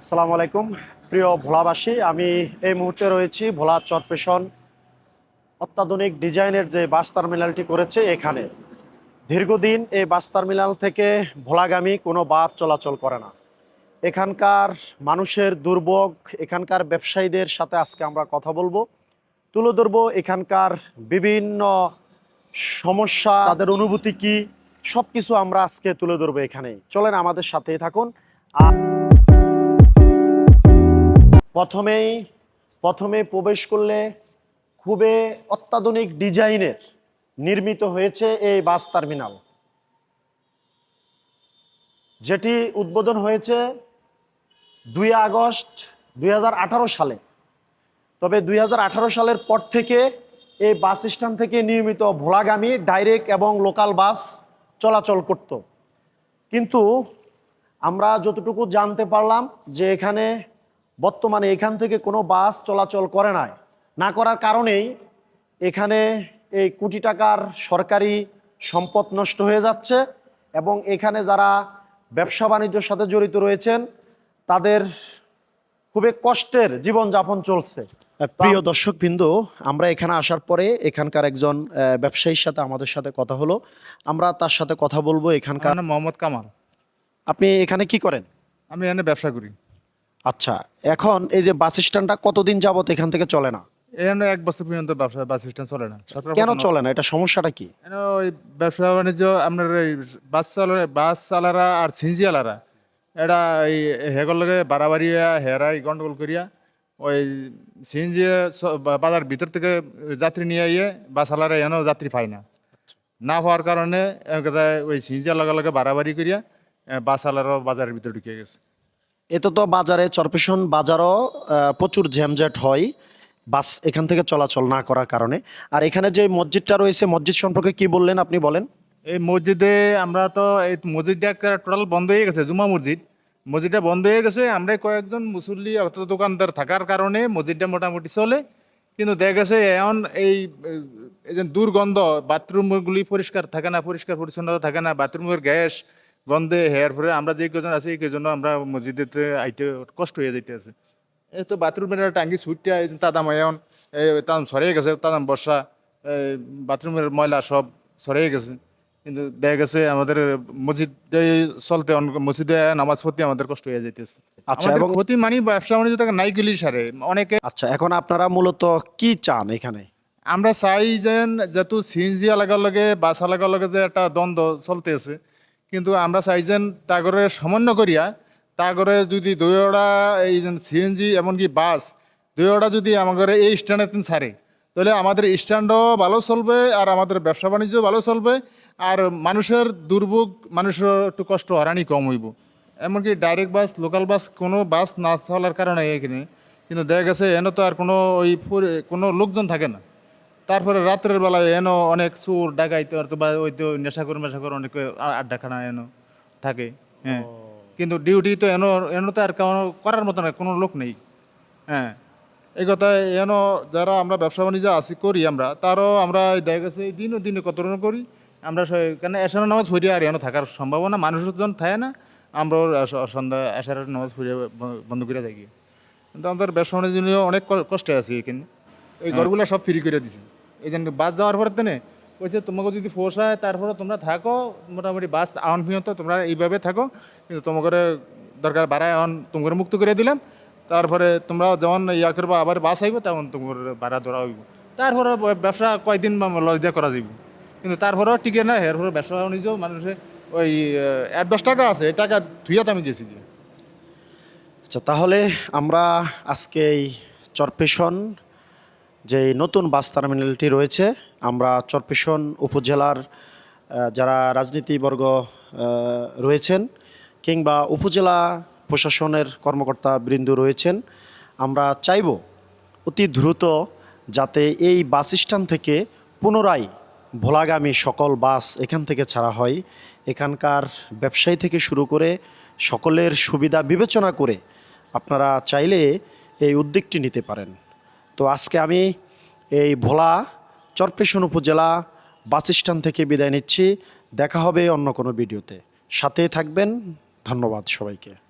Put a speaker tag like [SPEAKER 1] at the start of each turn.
[SPEAKER 1] আসসালামু আলাইকুম। প্রিয় ভোলাবাসী, আমি এই মুহূর্তে রয়েছি ভোলা চরপেশন অত্যাধুনিক ডিজাইনের যে বাস টার্মিনালটি করেছে এখানে। দীর্ঘদিন এই বাস টার্মিনাল থেকে ভোলাগামী কোনো বাস চলাচল করে না। এখানকার মানুষের দুর্ভোগ, এখানকার ব্যবসায়ীদের সাথে আজকে আমরা কথা বলব। তুলে ধরবো এখানকার বিভিন্ন সমস্যা, তাদের অনুভূতি কি সব কিছু আমরা আজকে তুলে ধরবো এখানে চলেন আমাদের সাথেই থাকুন। আর প্রথমেই, প্রথমে প্রবেশ করলে খুবই অত্যাধুনিক ডিজাইনের নির্মিত হয়েছে এই বাস টার্মিনাল। যেটি উদ্বোধন হয়েছে দুই আগস্ট দুই হাজার আঠারো সালে। তবে দুই হাজার আঠারো সালের পর থেকে এই বাস স্ট্যান্ড থেকে নিয়মিত ভোলাগামী ডাইরেক্ট এবং লোকাল বাস চলাচল করত। কিন্তু আমরা যতটুকু জানতে পারলাম যে এখানে বর্তমানে এখান থেকে কোনো বাস চলাচল করে নাই। না করার কারণেই এখানে এই কোটি টাকার সরকারি সম্পদ নষ্ট হয়ে যাচ্ছে এবং এখানে যারা ব্যবসা বাণিজ্যর সাথে জড়িত রয়েছেন তাদের খুবই কষ্টের জীবনযাপন চলছে। প্রিয় দর্শক বিন্দু আমরা এখানে আসার পরে এখানকার একজন ব্যবসায়ীর সাথে আমাদের সাথে কথা হলো। আমরা তার সাথে কথা বলব এখানকার।
[SPEAKER 2] মোহাম্মদ কামাল।
[SPEAKER 1] আপনি এখানে কি করেন?
[SPEAKER 2] আমি এখানে ব্যবসা করি।
[SPEAKER 1] আচ্ছা এখন এই যে বাস স্ট্যান্ডটা কতদিন যাবত এখান থেকে চলে না?
[SPEAKER 2] এখানে এক বছর পর্যন্ত ব্যবসা বাস স্ট্যান্ড চলে না। সরকার
[SPEAKER 1] কেন চলে না? এটা সমস্যাটা কি?
[SPEAKER 2] ওই ব্যবসা বাণিজ্য আপনার এই বাস চালা বাস চালারা আর ছিঞ্জিয়ালারা এটা এই হেগর লগে বাড়াবাড়ি হেরা এই গন্ডগোল করিয়া ওই সিএনজি বাজার ভিতর থেকে যাত্রী নিয়ে আইয়ে বাস চালারা এখানেও যাত্রী পায় না। না হওয়ার কারণে ওই সিএনজিয়ার লগে লগে বাড়াবাড়ি করিয়া বাস চালারও বাজারের ভিতরে ঢুকে গেছে।
[SPEAKER 1] এতে তো বাজারে, চরপেশন বাজারও প্রচুর জ্যামজ্যাট হয়, বাস এখান থেকে চলাচল না করার কারণে। আর এখানে যে মসজিদটা রয়েছে, মসজিদ সম্পর্কে কি বললেন আপনি, বলেন?
[SPEAKER 2] এই মসজিদে আমরা তো, এই মসজিদটা টোটাল বন্ধ হয়ে গেছে, জুমা মসজিদ। মসজিদটা বন্ধ হয়ে গেছে আমরা কয়েকজন মুসল্লি অর্থাৎ দোকানদার থাকার কারণে মসজিদটা মোটামুটি চলে। কিন্তু দেখা গেছে, এখন এই দুর্গন্ধ, বাথরুমগুলি পরিষ্কার থাকে না, পরিষ্কার পরিচ্ছন্নতা থাকে না, বাথরুমের গ্যাস গন্ধে হেয়ার পরে আমরা যে কজন আছি এই কজন আমরা মসজিদেতে আইতে কষ্ট হয়ে যাইতে আছে। এই তো বাথরুমের টাঙ্গি ছুটতে তাদাম এখন এই তাদাম সরিয়ে গেছে তাদাম বর্ষা বাথরুমের ময়লা সব সরিয়ে গেছে। কিন্তু দেখা গেছে আমাদের মসজিদ চলতে মসজিদে নামাজ পড়তে আমাদের কষ্ট হয়ে যাইতেছে
[SPEAKER 1] আচ্ছা,
[SPEAKER 2] আমাদের
[SPEAKER 1] এবং-
[SPEAKER 2] ক্ষতি মানি ব্যবসা বাণিজ্য তাকে নাই গেলি সারে। অনেকে
[SPEAKER 1] আচ্ছা এখন আপনারা মূলত কি চান এখানে?
[SPEAKER 2] আমরা চাই যেন যেহেতু সিএনজি লাগার লগে বাস লাগার লগে যে একটা দ্বন্দ্ব চলতেছে কিন্তু আমরা চাই যেন তাগরে সমন্বয় করিয়া, তাগরে যদি দুইওটা এই যে সিএনজি এমনকি বাস দুইওটা যদি আমাদের এই স্ট্যান্ডে ছাড়ে তাহলে আমাদের স্ট্যান্ডও ভালো চলবে আর আমাদের ব্যবসা বাণিজ্য ভালো চলবে আর মানুষের দুর্ভোগ, মানুষের একটু কষ্ট হারানি কম হইব। এমনকি ডাইরেক্ট বাস, লোকাল বাস, কোনো বাস না চলার কারণে এখানে, কিন্তু দেখা গেছে এনে তো আর কোনো ওই কোনো লোকজন থাকে না। তারপরে রাত্রের বেলায় এনো অনেক চোর ডাকাইতে বা ওই তো নেশা করে নেশাকর মেশাকর অনেক আড্ডাখানা এনো থাকে হ্যাঁ। কিন্তু ডিউটি তো এনো এনো তো আর কোনো করার মতো না কোনো লোক নেই হ্যাঁ। এই কথা এনো যারা আমরা ব্যবসা বাণিজ্য আসি করি আমরা তারও আমরা এই দেখা গেছে দিনও দিনে কত রকম করি আমরা কেন এসার নামাজ ফুরিয়ে আর এনো থাকার সম্ভাবনা মানুষজন থাকে না আমরাও সন্ধ্যা এসার নামাজ ফুরিয়ে বন্ধ করে থাকি। কিন্তু আমাদের ব্যবসা বাণিজ্য নিয়ে অনেক কষ্টে আছি এখানে। এই ঘরগুলো সব ফ্রি করে দিছি। এই জন্য বাস যাওয়ার পরে তেনে বলছে তোমাকে যদি পোষায় তারপরে তোমরা থাকো, মোটামুটি বাস আহন পর্যন্ত তোমরা এইভাবে থাকো, কিন্তু তোমাকে দরকার বাড়ায় আহন তোমাকে মুক্ত করে দিলাম, তারপরে তোমরা যেমন ইয়া করব, আবার বাস আইব তেমন তোমার ভাড়া ধরা হইব। তারপরে ব্যবসা কয়দিন লজ দিয়ে করা যাইব। কিন্তু তারপরেও টিকে না, এরপরে ব্যবসা বাণিজ্য মানুষের ওই অ্যাডভান্স টাকা আছে টাকা ধুইয়াতে আমি গেছি
[SPEAKER 1] আচ্ছা তাহলে আমরা আজকে এই চরপেশন যে নতুন বাস টার্মিনালটি রয়েছে, আমরা চরপেশন উপজেলার যারা রাজনীতিবর্গ রয়েছেন কিংবা উপজেলা প্রশাসনের কর্মকর্তা বৃন্দ রয়েছেন, আমরা চাইব অতি দ্রুত যাতে এই বাস স্ট্যান্ড থেকে পুনরায় ভোলাগামী সকল বাস এখান থেকে ছাড়া হয়। এখানকার ব্যবসায়ী থেকে শুরু করে সকলের সুবিধা বিবেচনা করে আপনারা চাইলে এই উদ্যোগটি নিতে পারেন। তো আজকে আমি এই ভোলা চরপেশন উপজেলা বাস স্ট্যান্ড থেকে বিদায় নিচ্ছি। দেখা হবে অন্য কোনো ভিডিওতে। সাথে থাকবেন। ধন্যবাদ সবাইকে।